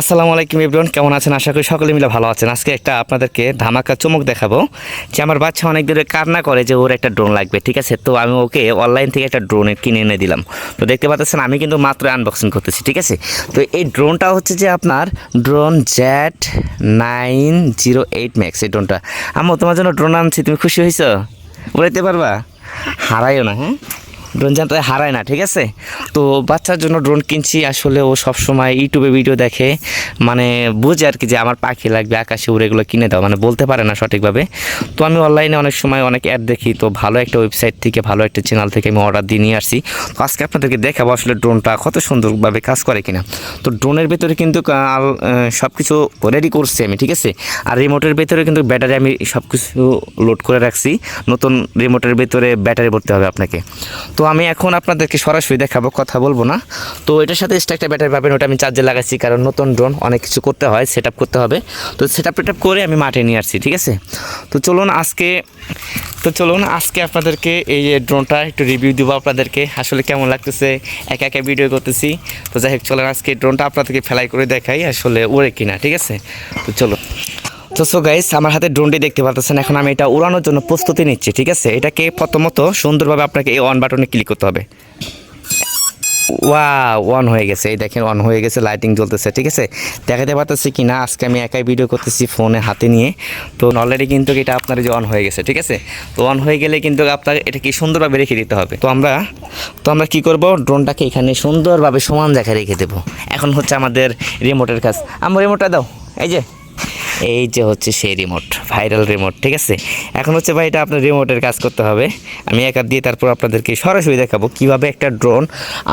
আসসালামু আলাইকুম ইব্রান কেমন আছেন? আশা করি সকলে মিলে ভালো আছেন। আজকে একটা আপনাদেরকে ধামাকা চমক দেখাবো, যে আমার বাচ্চা অনেক দূরে কান্না করে যে ওর একটা ড্রোন লাগবে, ঠিক আছে? তো আমি ওকে অনলাইন থেকে একটা ড্রোন কিনে এনে দিলাম। তো দেখতে পাচ্ছেন, আমি কিন্তু মাত্র আনবক্সিং করতেছি, ঠিক আছে? তো এই ড্রোনটা হচ্ছে যে আপনার drone Z nine zero eight max এই ড্রোনটা আমি তোমার জন্য ড্রোন আনছি, তুমি খুশি হয়েছো উড়াইতে পারবা? হারাইও না হ্যাঁ? ড্রোন জানতে হারায় না, ঠিক আছে? তো বাচ্চার জন্য ড্রোন কিনছি, আসলে ও সব সময় ইউটিউবে ভিডিও দেখে মানে বুঝে আর কি যে আমার পাখি লাগবে, আকাশে উড়ে এগুলো কিনে দাও মানে বলতে পারে না সঠিকভাবে। তো আমি অনলাইনে অনেক সময় অনেক অ্যাড দেখি, তো ভালো একটা ওয়েবসাইট থেকে, ভালো একটা চ্যানেল থেকে আমি অর্ডার দিয়ে নিয়ে আসছি তো আজকে আপনাদেরকে দেখাবো আসলে ড্রোনটা কত সুন্দরভাবে কাজ করে কিনা। তো ড্রোনের ভেতরে কিন্তু সব কিছু রেডি করছি আমি, ঠিক আছে? আর রিমোটের ভেতরে কিন্তু ব্যাটারি আমি সব কিছু লোড করে রাখছি। নতুন রিমোটের ভেতরে ব্যাটারি ভরতে হবে আপনাকে। তো আমি এখন আপনাদেরকে সরাসরি দেখাবো, কথা বলব না। তো এটার সাথে এক্সট্রা একটা ব্যাটারি পাবেন, ওটা আমি চার্জে লাগাচ্ছি কারণ নতুন ড্রোন অনেক কিছু করতে হয় সেট করতে হবে। তো সেট আপ করে আমি মাঠে নিয়ে আসছি, ঠিক আছে? তো চলুন আজকে, তো চলুন আজকে আপনাদেরকে এই যে ড্রোনটা একটু রিভিউ দেবো আপনাদেরকে, আসলে কেমন লাগতেছে, একা একা ভিডিও করতেছি। তো যাই হোক, চলেন আজকে ড্রোনটা আপনাদেরকে ফেলাই করে দেখাই, আসলে ওরে কিনা, ঠিক আছে? তো চলো তো সো গাইস আমার হাতে ড্রোনটি দেখতে পাচ্ছেন এখন আমি এটা উড়ানোর জন্য প্রস্তুতি নিচ্ছি, ঠিক আছে? এটাকে প্রথমত সুন্দরভাবে আপনাকে এই অন বাটনে ক্লিক করতে হবে। ওয়া অন হয়ে গেছে। এই দেখেন অন হয়ে গেছে লাইটিং জ্বলতেছে, ঠিক আছে? দেখাতে পারতেছি কি না, আজকে আমি একাই ভিডিও করতেছি ফোনে হাতে নিয়ে। তো অলরেডি কিন্তু এটা আপনার যে অন হয়ে গেছে, ঠিক আছে? তো অন হয়ে গেলে কিন্তু আপনার এটা কি সুন্দরভাবে রেখে দিতে হবে। তো আমরা তো আমরা কি করব? ড্রোনটাকে এখানে সুন্দরভাবে সমান জায়গায় রেখে দেবো। এখন হচ্ছে আমাদের রিমোটের কাজ। আমার রিমোটটা দাও। এই যে এই যে হচ্ছে সেই রিমোট ভাইরাল রিমোট ঠিক আছে? এখন হচ্ছে ভাই এটা আপনার রিমোটের কাজ করতে হবে। আমি একা দিয়ে তারপর আপনাদেরকে সরাসরি দেখাবো কীভাবে একটা ড্রোন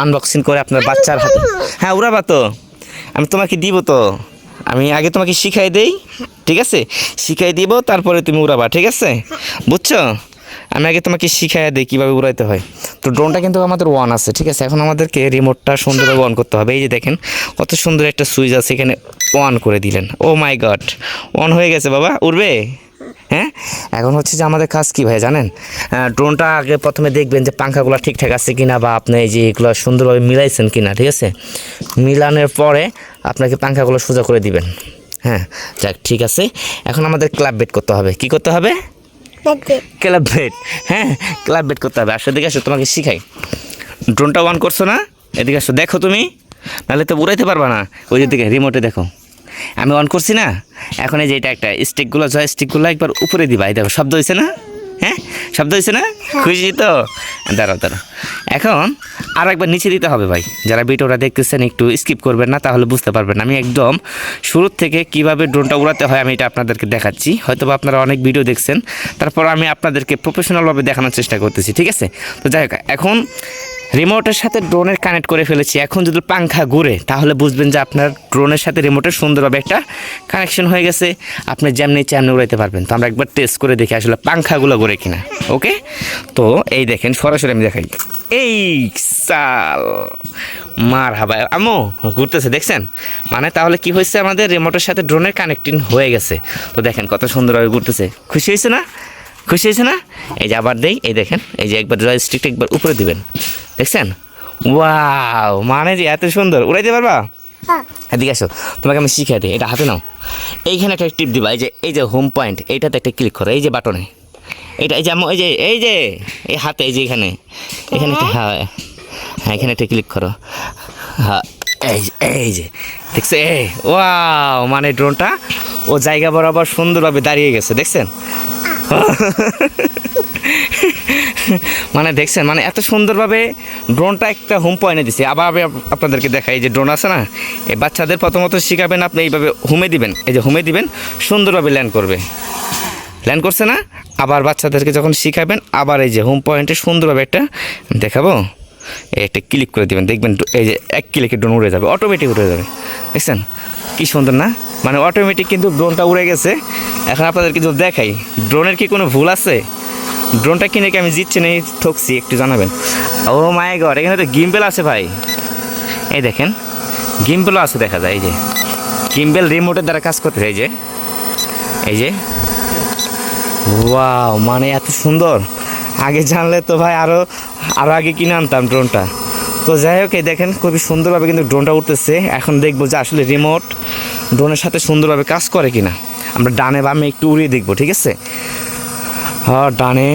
আনবক্সিং করে আপনার বাচ্চার হাতে। হ্যাঁ উড়াবা তো। আমি তোমাকে দিব তো। আমি আগে তোমাকে শিখাই দেই, ঠিক আছে? শিখাই দিব, তারপরে তুমি উড়াবা, ঠিক আছে? বুঝছ? আমি আগে তোমাকে শিখাই দিই কীভাবে উড়াইতে হয়। তো ড্রোনটা কিন্তু আমাদের ওয়ান আছে, ঠিক আছে? এখন আমাদেরকে রিমোটটা সুন্দরভাবে অন করতে হবে। এই যে দেখেন, কত সুন্দর একটা সুইচ আছে এখানে অন করে দিলেন। ও মাই গড অন হয়ে গেছে বাবা, উড়বে? হ্যাঁ? এখন হচ্ছে যে আমাদের কাজ কী ভাই, জানেন? ড্রোনটা আগে প্রথমে দেখবেন যে পাঙ্খাগুলো ঠিকঠাক আছে কিনা বা আপনি এই যে এগুলো সুন্দরভাবে মিলাইছেন কিনা, ঠিক আছে? মিলানোর পরে আপনাকে পাঙ্খাগুলো সোজা করে দিবেন। হ্যাঁ যাক, ঠিক আছে। এখন আমাদের ক্লাব বেট করতে হবে। কি করতে হবে? ক্লাব বেট হ্যাঁ ক্লাব বেট করতে হবে। আসো এদিকে আসো, তোমাকে শিখাই। ড্রোনটা অন করছ না? এদিকে আসো, দেখো তুমি। নাহলে তো উড়াইতে পারবা না। ওই দিকে রিমোটে দেখো। আমি অন করছি না? এখন এই যে এটা একটা স্টিকগুলো জয় স্টিকগুলো একবার উপরে দিবা। এই দেখো, শব্দ হয়েছে না? হ্যাঁ? শব্দ হয়েছে না? খুশি তো? দাঁড়াও দাঁড়াও। এখন আর একবার নিচে দিতে হবে ভাই। যারা ভিডিওটা দেখতেছেন একটু স্কিপ করবেন না তাহলে বুঝতে পারবেন। আমি একদম শুরুর থেকে কীভাবে ড্রোনটা উড়াতে হয় আমি এটা আপনাদেরকে দেখাচ্ছি। হয়তো বা আপনারা অনেক ভিডিও দেখছেন। তারপর আমি আপনাদেরকে প্রফেশনালভাবে দেখানোর চেষ্টা করতেছি ঠিক আছে? তো যাই হোক এখন রিমোটের সাথে ড্রোনের কানেক্ট করে ফেলেছি। এখন যদি পাংখা ঘুরে, তাহলে বুঝবেন যে আপনার ড্রোনের সাথে রিমোটের সুন্দরভাবে একটা কানেকশন হয়ে গেছে। আপনি যেমনি চেমনি উড়াইতে পারবেন। তো আমরা একবার টেস্ট করে দেখি আসলে পাংখাগুলো ঘুরে কিনা। ওকে তো এই দেখেন, সরাসরি আমি দেখাই। এই সাল, মার হাবা। আমো ঘুরতেছে, দেখছেন? মানে তাহলে কি হয়েছে, আমাদের রিমোটের সাথে ড্রোনের কানেক্টিং হয়ে গেছে। তো দেখেন কত সুন্দরভাবে ঘুরতেছে। খুশি হয়েছে না? খুশি হয়েছে না? এই যে আবার দেই, এই দেখেন, এই যে একবার জয়স্টিকটা একবার উপরে দিবেন। দেখছেন? ওয়াও মানে যে এত সুন্দর। উড়াইতে পারবা? এদিকে আসো তোমাকে আমি শিখিয়ে দিই। এটা হাতে নাও। এইখানে একটা টিপ দিবা এই যে এই যে হোম পয়েন্ট এইটাতে একটা ক্লিক করো এই যে বাটনে। এটা এই যে এই যে এই যে এই হাতে এই যে এখানে। এখানে একটা হ্যাঁ। হ্যাঁ এখানে একটা ক্লিক করো। হ্যাঁ এই যে এই যে দেখছে? ওয়াও মানে ড্রোনটা ও জায়গা বরাবর সুন্দরভাবে দাঁড়িয়ে গেছে দেখছেন? মানে দেখছেন মানে এত সুন্দরভাবে ড্রোনটা একটা হোম পয়েন্টে দিছে। আবার আমি আপনাদেরকে দেখাই যে ড্রোন আছে না, এই বাচ্চাদের প্রথমত শিখাবেন আপনি এইভাবে হুমে দিবেন। এই যে হুমে দিবেন, সুন্দরভাবে ল্যান্ড করবে। ল্যান্ড করছে না, আবার বাচ্চাদেরকে যখন শিখাবেন, আবার এই যে হোম পয়েন্টে সুন্দরভাবে একটা দেখাবো। একটা ক্লিক করে দেবেন, দেখবেন এই যে এক ক্লিকে ড্রোন উড়ে যাবে অটোমেটিক উড়ে যাবে। দেখছেন? কি সুন্দর না? মানে অটোমেটিক কিন্তু ড্রোনটা উড়ে গেছে। এখন আপনাদেরকে যদি দেখাই ড্রোনের কি কোনো ভুল আছে? ড্রোনটা কিনে কি আমি জিতছি না ঠকছি একটু জানাবেন? ও মাই গড এখানে তো গিম্বেল আছে ভাই। এই দেখেন গিম্বেলও আছে দেখা যায়, এই যে। গিম্বেল রিমোটের দ্বারা কাজ করতে এই যে। এই যে। ওয়াও মানে এত সুন্দর। আগে জানলে তো ভাই আরও আরও আগে কিনে আনতাম ড্রোনটা তো যাই হোক, এই দেখেন, খুবই সুন্দরভাবে কিন্তু ড্রোনটা উঠতেছে। এখন দেখব যে আসলে রিমোট ড্রোনের সাথে সুন্দরভাবে কাজ করে কিনা। আমরা ডানে বামে একটু উড়িয়ে দেখব, ঠিক আছে? হ্যাঁ ডানে।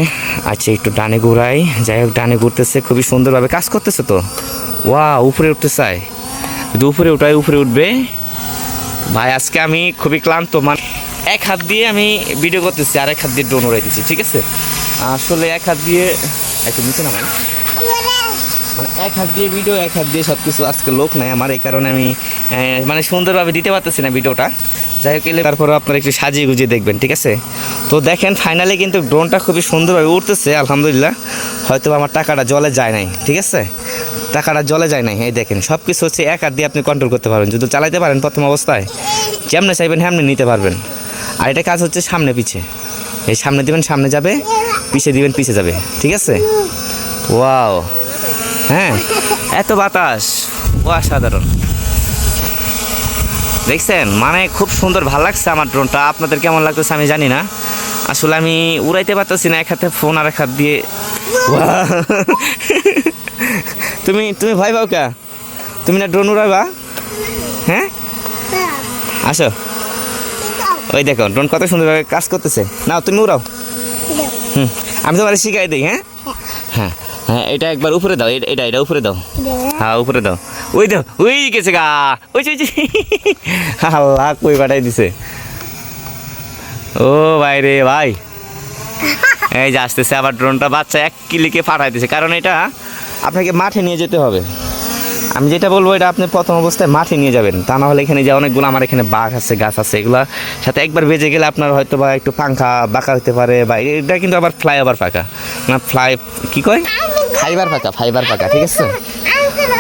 আচ্ছা একটু ডানে ঘুরাই। যাই হোক, ডানে ঘুরতেছে, খুবই সুন্দরভাবে। কাজ করতেছে তো? ওয়া উপরে উঠতে চায় যদি উপরে উঠায়, উপরে উঠবে। ভাই, আজকে আমি খুবই ক্লান্ত মানে এক হাত দিয়ে আমি ভিডিও করতেছি আর এক হাত দিয়ে ড্রোন উড়াইতেছি, ঠিক আছে? আসলে এক হাত দিয়ে, একটু নিচে নামাই। মানে এক হাত দিয়ে ভিডিও এক হাত দিয়ে সব কিছু আজকে লোক নাই আমার, এই কারণে আমি মানে সুন্দরভাবে দিতে পারতেছি না ভিডিওটা যাই হোক, এলে তারপরে আপনারা একটু সাজিয়ে গুজিয়ে দেখবেন, ঠিক আছে? তো দেখেন ফাইনালি কিন্তু ড্রোনটা খুবই সুন্দরভাবে উঠতেছে আলহামদুলিল্লাহ। হয়তো আমার টাকাটা জলে যায় নাই, ঠিক আছে? টাকাটা জলে যায় নাই, এই দেখেন সব কিছু হচ্ছে এক হাত দিয়ে আপনি কন্ট্রোল করতে পারবেন। যদি চালাতে পারেন প্রথম অবস্থায়, যেমনি চাইবেন হেমনি নিতে পারবেন। আর এটা কাজ হচ্ছে সামনে পিছে। এই সামনে দিবেন, সামনে যাবে, পিছে দিবেন, পিছে যাবে, ঠিক আছে? ওয়াও হ্যাঁ এত বাতাস ও অসাধারণ। দেখছেন মানে খুব সুন্দর ভালো লাগছে আমার ড্রোনটা আপনাদের কেমন লাগতেছে আমি জানি না। আসলে আমি উড়াইতে পারতেছি না, এক হাতে ফোন আর এক হাত দিয়ে! তুমি তুমি ভয় পাও কা? তুমি না ড্রোন উড়াইবা? হ্যাঁ? আসো। ওই দেখো ড্রোন কত সুন্দরভাবে কাজ করতেছে। নাও, তুমি উড়াও। হুম, আমি তোমার শিখাই দিই হ্যাঁ? হ্যাঁ হ্যাঁ এটা একবার উপরে দাও, এটা- এটা উপরে দাও। হ্যাঁ উপরে দাও। ওই দাও ওই গেছে গা। ওই আল্লাহ, কই পাঠাই দিছে? ও ভাই রে ভাই। এই যে আসতেছে আবার ড্রোনটা, বাচ্চা এক কিলিকে পাঠাই দিছে কারণ এটা আপনাকে মাঠে নিয়ে যেতে হবে। আমি যেটা বলব, এটা আপনি প্রথম অবস্থায় মাঠে নিয়ে যাবেন। তা না হলে এখানে যে অনেকগুলো আমার এখানে বাঘ আছে, গাছ আছে, এগুলা সাথে একবার বেজে গেলে আপনার হয়তো বা একটু পাংখা বাঁকা হতে পারে বা এটা কিন্তু আবার ফ্লাইওভার ফাঁকা না, ফ্লাই, কি কয়? ফাইবার পাকা, ফাইবার ফাঁকা ঠিক আছে?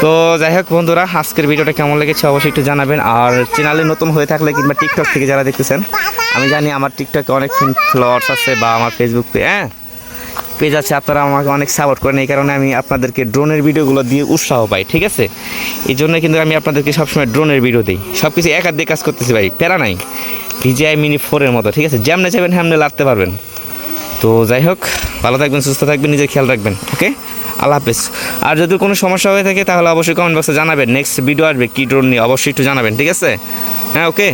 তো যাই হোক বন্ধুরা, আজকের ভিডিওটা কেমন লেগেছে অবশ্যই একটু জানাবেন। আর চ্যানেলে নতুন হয়ে থাকলে কিংবা টিকটক থেকে যারা দেখতেছেন আমি জানি আমার টিকটকে অনেক ফলোয়ার্স আছে বা আমার ফেসবুক হ্যাঁ? পেজ আছে, আপনারা আমাকে অনেক সাপোর্ট করেন, এই কারণে আমি আপনাদেরকে ড্রোনের ভিডিওগুলো দিয়ে উৎসাহ পাই, ঠিক আছে? এই জন্য কিন্তু আমি আপনাদেরকে সবসময় ড্রোনের ভিডিও দিই। সব কিছু এক দিয়ে কাজ করতেছি ভাই, প্যারা নাই। ভিজিআই মিনি ফোরের মতো, ঠিক আছে? যেমনে চাইবেন হেমনে লাড়তে পারবেন। তো যাই হোক, ভালো থাকবেন, সুস্থ থাকবেন, নিজের খেয়াল রাখবেন, ওকে? আল্লাহ হাফেজ। আর যদি কোনো সমস্যা হয়ে থাকে, তাহলে অবশ্যই কমেন্ট বক্সে জানাবেন। নেক্সট ভিডিও আসবে, কী ড্রোন নিয়ে, অবশ্যই একটু জানাবেন, ঠিক আছে? হ্যাঁ ওকে?